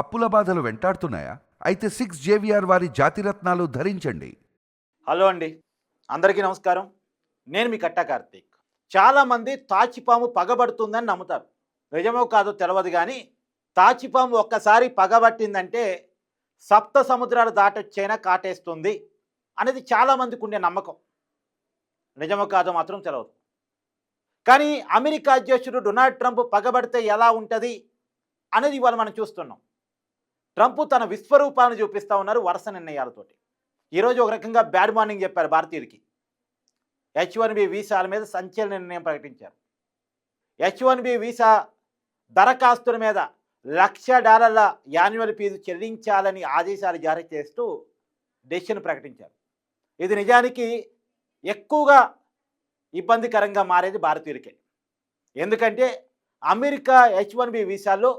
అప్పుల బాధలు వెంటాడుతున్నాయా? అయితే సిక్స్ జేవిఆర్ వారి జాతిరత్నాలు ధరించండి. హలో అండి. అందరికీ నమస్కారం. నేను మీ కట్టా కార్తీక్. చాలామంది తాచిపాము పగబడుతుందని నమ్ముతారు. నిజమో కాదో తెలియదు కానీ తాచిపాము ఒక్కసారి పగబట్టిందంటే సప్త సముద్రాలు దాటొచ్చైనా కాటేస్తుంది అనేది చాలామందికి ఉండే నమ్మకం. నిజమో కాదో మాత్రం తెలియదు కానీ అమెరికా అధ్యక్షుడు డొనాల్డ్ ట్రంప్ పగబడితే ఎలా ఉంటుంది అనేది ఇవాళ మనం చూస్తున్నాం. ట్రంప్ తన విశ్వరూపాన్ని చూపిస్తూ ఉన్నారు వరుస నిర్ణయాలతోటి. ఈరోజు ఒక రకంగా బ్యాడ్ మార్నింగ్ చెప్పారు భారతీయులకి హెచ్ వన్ బి వీసాల మీద సంచలన నిర్ణయం ప్రకటించారు. హెచ్ వన్ బి వీసా దరఖాస్తుల మీద లక్ష డాలర్ల యాన్యువల్ ఫీజు చెల్లించాలని ఆదేశాలు జారీ చేస్తూ డెసిషన్ ప్రకటించారు. ఇది నిజానికి ఎక్కువగా ఇబ్బందికరంగా మారేది భారతీయులకే ఎందుకంటే అమెరికా హెచ్ వన్ బి వీసాల్లో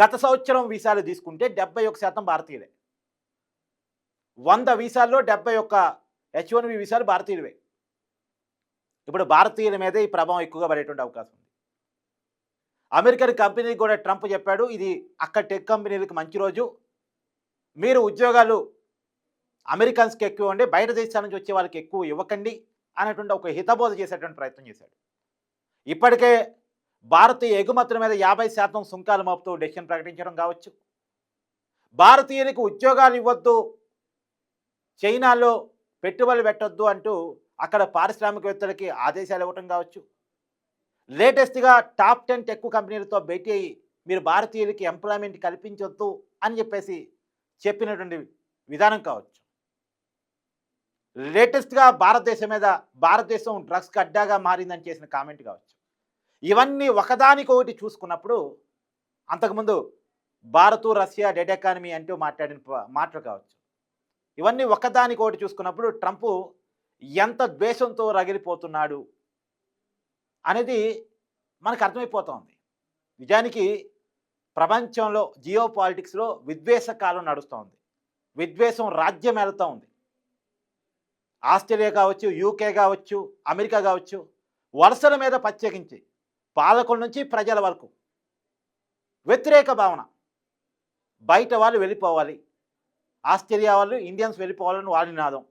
గత సంవత్సరం వీసాలు తీసుకుంటే డెబ్బై ఒక శాతం భారతీయులే. వంద వీసాల్లో డెబ్బై ఒక్క హెచ్ వన్ బి వీసాలు భారతీయులవే. ఇప్పుడు భారతీయుల మీదే ఈ ప్రభావం ఎక్కువగా పడేటువంటి అవకాశం ఉంది. అమెరికన్ కంపెనీకి కూడా ట్రంప్ చెప్పాడు ఇది అక్కడ టెక్ కంపెనీలకు మంచి రోజు. మీరు ఉద్యోగాలు అమెరికన్స్కి ఎక్కువ ఉండి బయట దేశాల నుంచి వచ్చే వాళ్ళకి ఎక్కువ ఇవ్వకండి అనేటువంటి ఒక హితబోధ చేసేటువంటి ప్రయత్నం చేశాడు. ఇప్పటికే భారతీయ ఎగుమతుల మీద యాభై శాతం సుంకాలు మోపుతూ డెసిషన్ ప్రకటించడం కావచ్చు. భారతీయులకు ఉద్యోగాలు ఇవ్వద్దు. చైనాలో పెట్టుబడులు పెట్టొద్దు అంటూ అక్కడ పారిశ్రామికవేత్తలకి ఆదేశాలు ఇవ్వటం కావచ్చు. లేటెస్ట్గా టాప్ టెన్ టెక్ కంపెనీలతో భేటీ అయ్యి మీరు భారతీయులకి ఎంప్లాయ్మెంట్ కల్పించొద్దు అని చెప్పేసి చెప్పినటువంటి విధానం కావచ్చు. లేటెస్ట్గా భారతదేశం మీద భారతదేశం డ్రగ్స్కి అడ్డాగా మారిందని చేసిన కామెంట్ కావచ్చు. ఇవన్నీ ఒకదానికొకటి చూసుకున్నప్పుడు అంతకుముందు భారత్ రష్యా డెడ్ ఎకానమీ అంటూ మాట్లాడిన ప- మాటలు కావచ్చు. ఇవన్నీ ఒకదానికొకటి చూసుకున్నప్పుడు ట్రంప్ ఎంత ద్వేషంతో రగిలిపోతున్నాడు అనేది మనకు అర్థమైపోతోంది. నిజానికి ప్రపంచంలో జియో పాలిటిక్స్లో విద్వేషకాలం నడుస్తోంది. విద్వేషం రాజ్యం వెళ్తూ ఉంది ఆస్ట్రేలియా కావచ్చు యూకే కావచ్చు అమెరికా కావచ్చు వలసల మీద ప్రత్యేకించి పాలకుల నుంచి ప్రజల వరకు. వ్యతిరేక భావన. బయట వాళ్ళు వెళ్ళిపోవాలి. ఆస్ట్రేలియా వాళ్ళు ఇండియన్స్ వెళ్ళిపోవాలని వాళ్ళ నినాదం.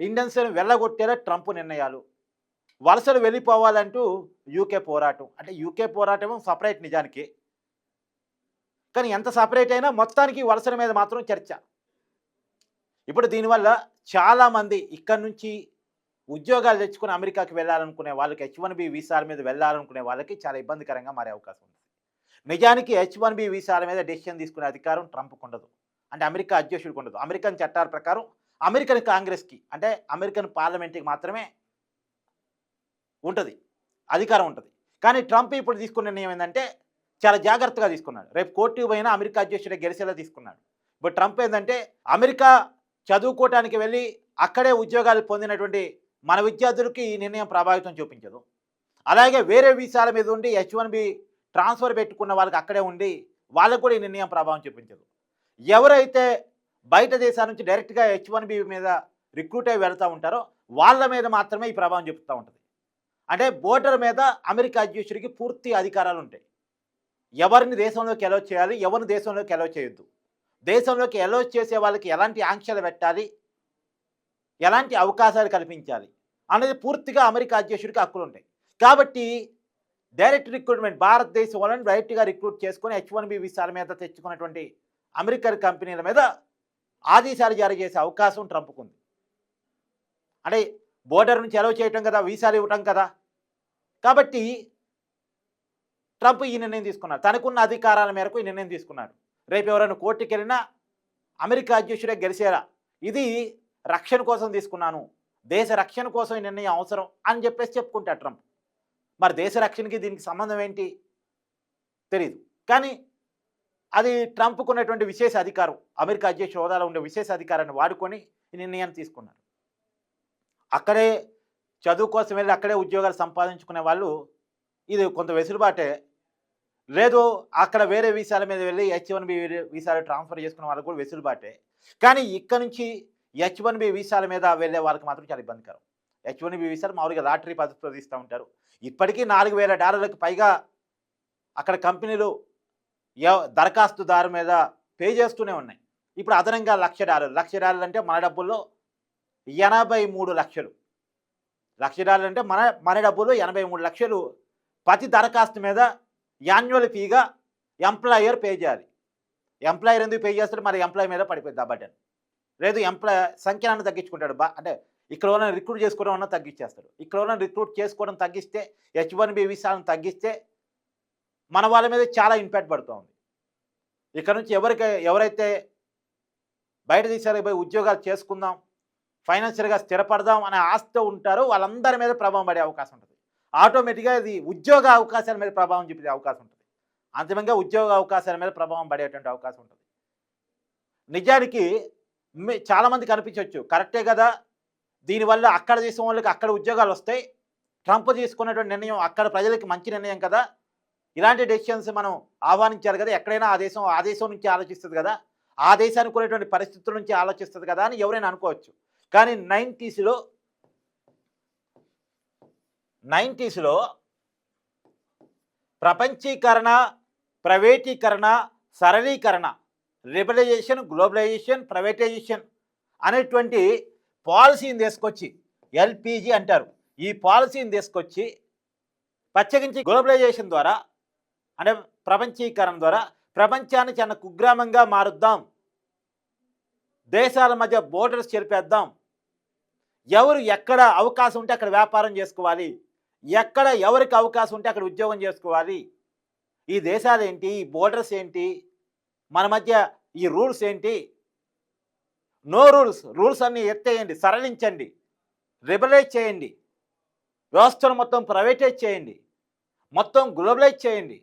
ఇండియన్స్ని వెళ్ళగొట్టేలా ట్రంప్ నిర్ణయాలు. వలసలు వెళ్ళిపోవాలంటూ యూకే పోరాటం. అంటే యూకే పోరాటం సపరేట్ నిజానికి. కానీ ఎంత సపరేట్ అయినా మొత్తానికి వలసల మీద మాత్రం చర్చ. ఇప్పుడు దీనివల్ల చాలామంది ఇక్కడ నుంచి ఉద్యోగాలు తెచ్చుకుని అమెరికాకి వెళ్ళాలనుకునే వాళ్ళకి హెచ్ వన్ బి వీసాల మీద వెళ్ళాలనుకునే వాళ్ళకి చాలా ఇబ్బందికరంగా మారే అవకాశం ఉంది. నిజానికి హెచ్ వన్ బి వీసాల మీద డెసిషన్ తీసుకునే అధికారం ట్రంప్కి ఉండదు. అంటే అమెరికా అధ్యక్షుడికి ఉండదు. అమెరికన్ చట్టాల ప్రకారం అమెరికన్ కాంగ్రెస్కి అంటే అమెరికన్ పార్లమెంట్కి మాత్రమే ఉంటుంది. అధికారం ఉంటుంది. కానీ ట్రంప్ ఇప్పుడు తీసుకున్న నిర్ణయం ఏంటంటే చాలా జాగ్రత్తగా తీసుకున్నాడు. రేపు కోర్టు పోయినా అమెరికా అధ్యక్షుడే గెలిచేలా తీసుకున్నాడు. ఇప్పుడు ట్రంప్ ఏంటంటే అమెరికా చదువుకోవటానికి వెళ్ళి అక్కడే ఉద్యోగాలు పొందినటువంటి మన విద్యార్థులకి ఈ నిర్ణయం ప్రభావితం చూపించదు. అలాగే వేరే వీసాల మీద ఉండి హెచ్ వన్ బి ట్రాన్స్ఫర్ పెట్టుకున్న వాళ్ళకి అక్కడే ఉండి వాళ్ళకు కూడా ఈ నిర్ణయం ప్రభావం చూపించదు. ఎవరైతే బయట దేశాల నుంచి డైరెక్ట్గా హెచ్ వన్ బి మీద రిక్రూట్ అయి వెళ్తూ ఉంటారో వాళ్ళ మీద మాత్రమే ఈ ప్రభావం చూపుతూ ఉంటుంది. అంటే బోర్డర్ మీద అమెరికా అధ్యక్షుడికి పూర్తి అధికారాలు ఉంటాయి. ఎవరిని దేశంలోకి ఎలో చేయాలి ఎవరిని దేశంలోకి ఎలో చేయొద్దు. దేశంలోకి ఎలో చేసే వాళ్ళకి ఎలాంటి ఆంక్షలు పెట్టాలి ఎలాంటి అవకాశాలు కల్పించాలి అనేది పూర్తిగా అమెరికా అధ్యక్షుడికి హక్కులు ఉంటాయి కాబట్టి డైరెక్ట్ రిక్రూట్మెంట్ భారతదేశం వాళ్ళని డైరెక్ట్గా రిక్రూట్ చేసుకొని హెచ్ వన్ బి వీసాల మీద తెచ్చుకున్నటువంటి అమెరికన్ కంపెనీల మీద ఆదేశాలు జారీ చేసే అవకాశం ట్రంప్కు ఉంది అంటే బోర్డర్ నుంచి ఎలవ్ చేయటం కదా వీసాలు ఇవ్వటం కదా. కాబట్టి ట్రంప్ ఈ నిర్ణయం తీసుకున్నాడు. తనకున్న అధికారాల మేరకు ఈ నిర్ణయం తీసుకున్నాడు. రేపు ఎవరైనా కోర్టుకి వెళ్ళినా అమెరికా అధ్యక్షుడే గెలిచేరా ఇది రక్షణ కోసం తీసుకున్నాను దేశ రక్షణ కోసం ఈ నిర్ణయం అవసరం అని చెప్పేసి చెప్పుకుంటాడు ట్రంప్. మరి దేశ రక్షణకి దీనికి సంబంధం ఏంటి? తెలియదు కానీ అది ట్రంప్కు ఉన్నటువంటి విశేష అధికారం అమెరికా అధ్యక్ష హోదాలో ఉండే విశేష అధికారాన్ని వాడుకొని ఈ నిర్ణయాన్ని తీసుకున్నారు. అక్కడే చదువు కోసం వెళ్ళి అక్కడే ఉద్యోగాలు సంపాదించుకునే వాళ్ళు ఇది కొంత వెసులుబాటే. లేదు అక్కడ వేరే వీసాల మీద వెళ్ళి హెచ్ వన్ బి వీసాలు ట్రాన్స్ఫర్ చేసుకునే వాళ్ళు కూడా వెసులుబాటే. కానీ ఇక్కడ నుంచి హెచ్ వన్ బి వీసాల మీద వెళ్ళే వాళ్ళకి మాత్రం చాలా ఇబ్బందికరం. హెచ్ వన్ బి వీసాలు మామూలుగా లాటరీ పద్ధతిలో తీస్తూ ఉంటారు. ఇప్పటికీ నాలుగు వేల డాలర్లకు పైగా అక్కడ కంపెనీలు దరఖాస్తుదారు మీద పే చేస్తూనే ఉన్నాయి. ఇప్పుడు అదనంగా లక్ష డాలర్లు. లక్ష డాలర్లు అంటే మన డబ్బుల్లో ఎనభై మూడు లక్షలు. లక్ష డాలర్లు అంటే మన మన డబ్బులు ఎనభై మూడు లక్షలు ప్రతి దరఖాస్తు మీద యాన్యువల్ ఫీగా ఎంప్లాయర్ పే చేయాలి. ఎంప్లాయర్ ఎందుకు పే చేస్తాడు? మరి ఎంప్లాయ్ మీద పడిపోయింది ఆ బటన్. లేదు ఎంప్లాయ్ సంఖ్యను తగ్గించుకుంటాడు. బా అంటే ఇక్కడ ఉన్న రిక్రూట్ చేసుకోవడం అన్న తగ్గించేస్తాడు. ఇక్కడ ఉన్న రిక్రూట్ చేసుకోవడం తగ్గిస్తే హెచ్ వన్ బి వీసాలను తగ్గిస్తే మన వాళ్ళ మీద చాలా ఇంపాక్ట్ పడుతుంది. ఇక్కడ నుంచి ఎవరికి ఎవరైతే బయట దేశాలకు పోయి ఉద్యోగాలు చేసుకుందాం ఫైనాన్షియల్గా స్థిరపడదాం అనే ఆస్తితో ఉంటారో వాళ్ళందరి మీద ప్రభావం పడే అవకాశం ఉంటుంది. ఆటోమేటిక్గా ఇది ఉద్యోగ అవకాశాల మీద ప్రభావం చూపే అవకాశం ఉంటుంది. అంతిమంగా ఉద్యోగ అవకాశాల మీద ప్రభావం పడేటువంటి అవకాశం ఉంటుంది. నిజానికి చాలామంది కనిపించవచ్చు. కరెక్టే కదా? దీనివల్ల అక్కడ దేశం వాళ్ళకి అక్కడ ఉద్యోగాలు వస్తాయి. ట్రంప్ తీసుకున్నటువంటి నిర్ణయం అక్కడ ప్రజలకి మంచి నిర్ణయం కదా? ఇలాంటి డెసిషన్స్ మనం ఆహ్వానించాలి కదా? ఎక్కడైనా ఆ దేశం ఆ దేశం నుంచి ఆలోచిస్తుంది కదా? ఆ దేశానికి ఉన్నటువంటి పరిస్థితుల నుంచి ఆలోచిస్తుంది కదా? అని ఎవరైనా అనుకోవచ్చు. కానీ నైంటీస్లో నైంటీస్లో ప్రపంచీకరణ ప్రైవేటీకరణ సరళీకరణ లిబరలైజేషన్ గ్లోబలైజేషన్ ప్రైవేటైజేషన్ అనేటువంటి పాలసీని తీసుకొచ్చి ఎల్పిజి అంటారు. ఈ పాలసీని తీసుకొచ్చి ప్రత్యేకించి గ్లోబలైజేషన్ ద్వారా అంటే ప్రపంచీకరణ ద్వారా ప్రపంచాన్ని చిన్న కుగ్రామంగా మారుద్దాం. దేశాల మధ్య బోర్డర్స్ చెరిపేద్దాం. ఎవరు ఎక్కడ అవకాశం ఉంటే అక్కడ వ్యాపారం చేసుకోవాలి. ఎక్కడ ఎవరికి అవకాశం ఉంటే అక్కడ ఉద్యోగం చేసుకోవాలి. ఈ దేశాలు ఏంటి? ఈ బోర్డర్స్ ఏంటి? మన మధ్య ఈ రూల్స్ ఏంటి? No rules. రూల్స్ అన్నీ ఎత్తేయండి సరళించండి లిబరలైజ్ చేయండి వ్యవస్థను మొత్తం ప్రైవేటైజ్ చేయండి మొత్తం గ్లోబలైజ్ చేయండి.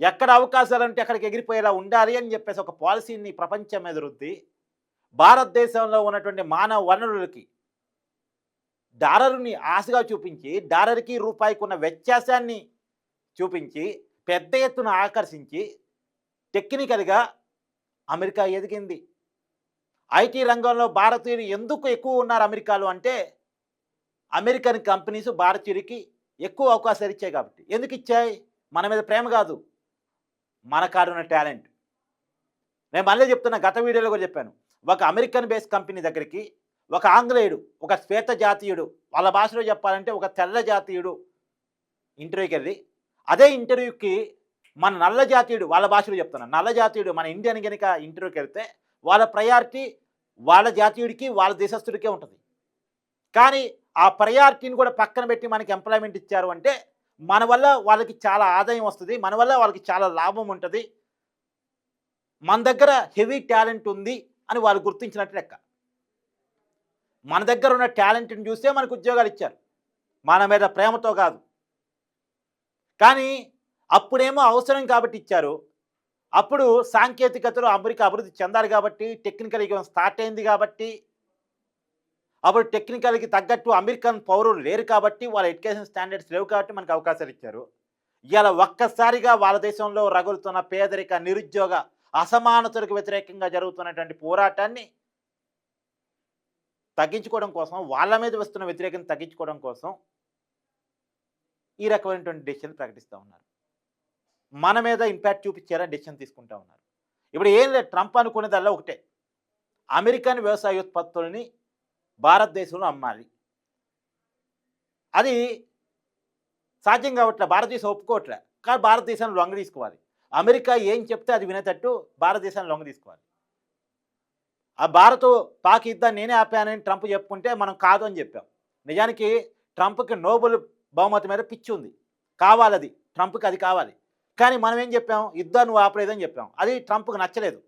ఎక్కడ అవకాశాలు ఉంటే అక్కడికి ఎగిరిపోయేలా ఉండాలి అని చెప్పేసి ఒక పాలసీని ప్రపంచం ఎదురుద్ది. భారతదేశంలో ఉన్నటువంటి మానవ వనరులకి డాలరుని ఆశగా చూపించి డాలర్కి రూపాయికి ఉన్న వ్యత్యాసాన్ని చూపించి పెద్ద ఎత్తున ఆకర్షించి టెక్నికల్గా అమెరికా ఎదిగింది. ఐటీ రంగంలో భారతీయులు ఎందుకు ఎక్కువ ఉన్నారు అమెరికాలో అంటే అమెరికన్ కంపెనీస్ భారతీయులకి ఎక్కువ అవకాశాలు ఇచ్చాయి కాబట్టి. ఎందుకు ఇచ్చాయి? మన మీద ప్రేమ కాదు. మన కాడున్న టాలెంట్. నేను మళ్ళీ చెప్తున్నా గత వీడియోలో కూడా చెప్పాను. ఒక అమెరికన్ బేస్ కంపెనీ దగ్గరికి ఒక ఆంగ్లేయుడు ఒక శ్వేత జాతీయుడు వాళ్ళ భాషలో చెప్పాలంటే ఒక తెల్ల జాతీయుడు ఇంటర్వ్యూకి వెళ్ళి అదే ఇంటర్వ్యూకి మన నల్ల జాతీయుడు వాళ్ళ భాషలో చెప్తున్నాను నల్ల జాతీయుడు మన ఇండియన్ కనుక ఇంటర్వ్యూకి వెళ్తే వాళ్ళ ప్రయారిటీ వాళ్ళ జాతీయుడికి వాళ్ళ దేశస్తుడికే ఉంటుంది. కానీ ఆ ప్రయారిటీని కూడా పక్కన పెట్టి మనకి ఎంప్లాయ్మెంట్ ఇచ్చారు అంటే మన వల్ల వాళ్ళకి చాలా ఆదాయం వస్తుంది మన వల్ల వాళ్ళకి చాలా లాభం ఉంటుంది. మన దగ్గర హెవీ టాలెంట్ ఉంది అని వాళ్ళు గుర్తించినట్టు లెక్క. మన దగ్గర ఉన్న టాలెంట్ని చూస్తే మనకు ఉద్యోగాలు ఇచ్చారు. మన మీద ప్రేమతో కాదు. కానీ అప్పుడేమో అవసరం కాబట్టి ఇచ్చారు. అప్పుడు సాంకేతికతలో అమెరికా అభివృద్ధి చెందాలి కాబట్టి టెక్నికల్ యుగం స్టార్ట్ అయింది కాబట్టి అప్పుడు టెక్నికల్కి తగ్గట్టు అమెరికన్ పౌరులు లేరు కాబట్టి వాళ్ళ ఎడ్యుకేషన్ స్టాండర్డ్స్ లేవు కాబట్టి మనకు అవకాశాలు ఇచ్చారు. ఇలా ఒక్కసారిగా వాళ్ళ దేశంలో రగులుతున్న పేదరిక నిరుద్యోగ అసమానతలకు వ్యతిరేకంగా జరుగుతున్నటువంటి పోరాటాన్ని తగ్గించుకోవడం కోసం వాళ్ళ మీద వస్తున్న వ్యతిరేకతను తగ్గించుకోవడం కోసం ఈ రకమైనటువంటి డిసిషన్ ప్రకటిస్తూ ఉన్నారు. మన మీద ఇంపాక్ట్ చూపించారని డెసిషన్ తీసుకుంటా ఉన్నారు. ఇప్పుడు ఏం లేదు ట్రంప్ అనుకునేదల్లా ఒకటే. అమెరికన్ వ్యవసాయ ఉత్పత్తులని భారతదేశంలో అమ్మాలి. అది సాధ్యం కావట్లే భారతదేశం ఒప్పుకోవట్లే. కానీ భారతదేశాన్ని లొంగ తీసుకోవాలి. అమెరికా ఏం చెప్తే అది వినేటట్టు భారతదేశాన్ని లొంగ తీసుకోవాలి. ఆ భారత్ పాక్ యుద్ధాన్ని నేనే ఆపానని ట్రంప్ చెప్పుకుంటే మనం కాదు అని చెప్పాం. నిజానికి ట్రంప్కి నోబెల్ బహుమతి మీద పిచ్చి ఉంది. కావాలది ట్రంప్కి అది కావాలి. కానీ మనం ఏం చెప్పాం? యుద్ధాన్ని నువ్వు ఆపలేదని చెప్పాం. అది ట్రంప్కి నచ్చలేదు.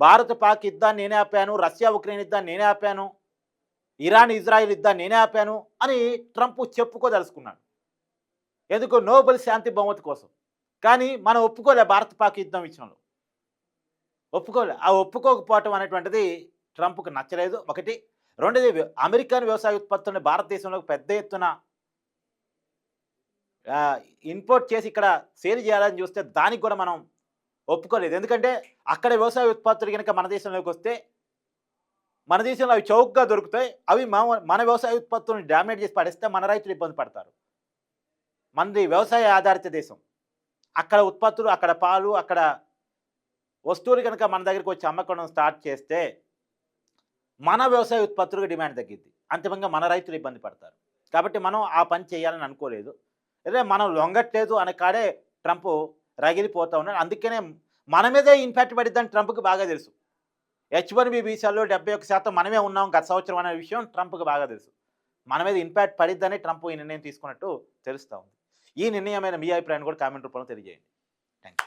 భారత్ పాక్ యుద్ధాన్ని నేనే ఆపాను రష్యా ఉక్రెయిన్ యుద్ధాన్ని నేనే ఆపాను ఇరాన్ ఇజ్రాయిల్ యుద్ధాన్ని నేనే ఆపాను అని ట్రంప్ చెప్పుకోదలుచుకున్నాడు ఎందుకు? నోబెల్ శాంతి బహుమతి కోసం. కానీ మనం ఒప్పుకోలే భారత్ పాక్ యుద్ధం విషయంలో. ఒప్పుకోలే. ఆ ఒప్పుకోకపోవటం అనేటువంటిది ట్రంప్కి నచ్చలేదు. ఒకటి. రెండోది అమెరికాన్ అమెరికన్ వ్యవసాయ ఉత్పత్తులను భారతదేశంలో పెద్ద ఎత్తున ఇంపోర్ట్ చేసి ఇక్కడ సేల్ చేయాలని చూస్తే దానికి కూడా మనం ఒప్పుకోలేదు. ఎందుకంటే అక్కడ వ్యవసాయ ఉత్పత్తులు కనుక మన దేశంలోకి వస్తే మన దేశంలో అవి చౌకగా దొరుకుతాయి. అవి మన మన వ్యవసాయ ఉత్పత్తులను డ్యామేజ్ చేసి పడేస్తే మన రైతులు ఇబ్బంది పడతారు. మనది వ్యవసాయ ఆధారిత దేశం. అక్కడ ఉత్పత్తులు అక్కడ పాలు అక్కడ వస్తువులు కనుక మన దగ్గరికి వచ్చి అమ్మకం స్టార్ట్ చేస్తే మన వ్యవసాయ ఉత్పత్తులకు డిమాండ్ తగ్గిద్ది. అంతిమంగా మన రైతులు ఇబ్బంది పడతారు. కాబట్టి మనం ఆ పని చేయాలని అనుకోలేదు. అదే మనం లొంగట్లేదు అనే కాడే ట్రంప్ రగిలిపోతూ ఉన్నాడు. అందుకనే మన మీదే ఇంపాక్ట్ పడిద్దని ట్రంప్కి బాగా తెలుసు. హెచ్ వన్ బి వీసాల్లో డెబ్బై ఒక్క శాతం మనమే ఉన్నాం గత సంవత్సరం అనే విషయం ట్రంప్కి బాగా తెలుసు. మన మీద ఇంపాక్ట్ పడిద్దని ట్రంప్ ఈ నిర్ణయం తీసుకున్నట్టు తెలుస్తూ ఉంది. ఈ నిర్ణయమైన మీ అభిప్రాయాన్ని కూడా కామెంట్ రూపంలో తెలియజేయండి. Thank you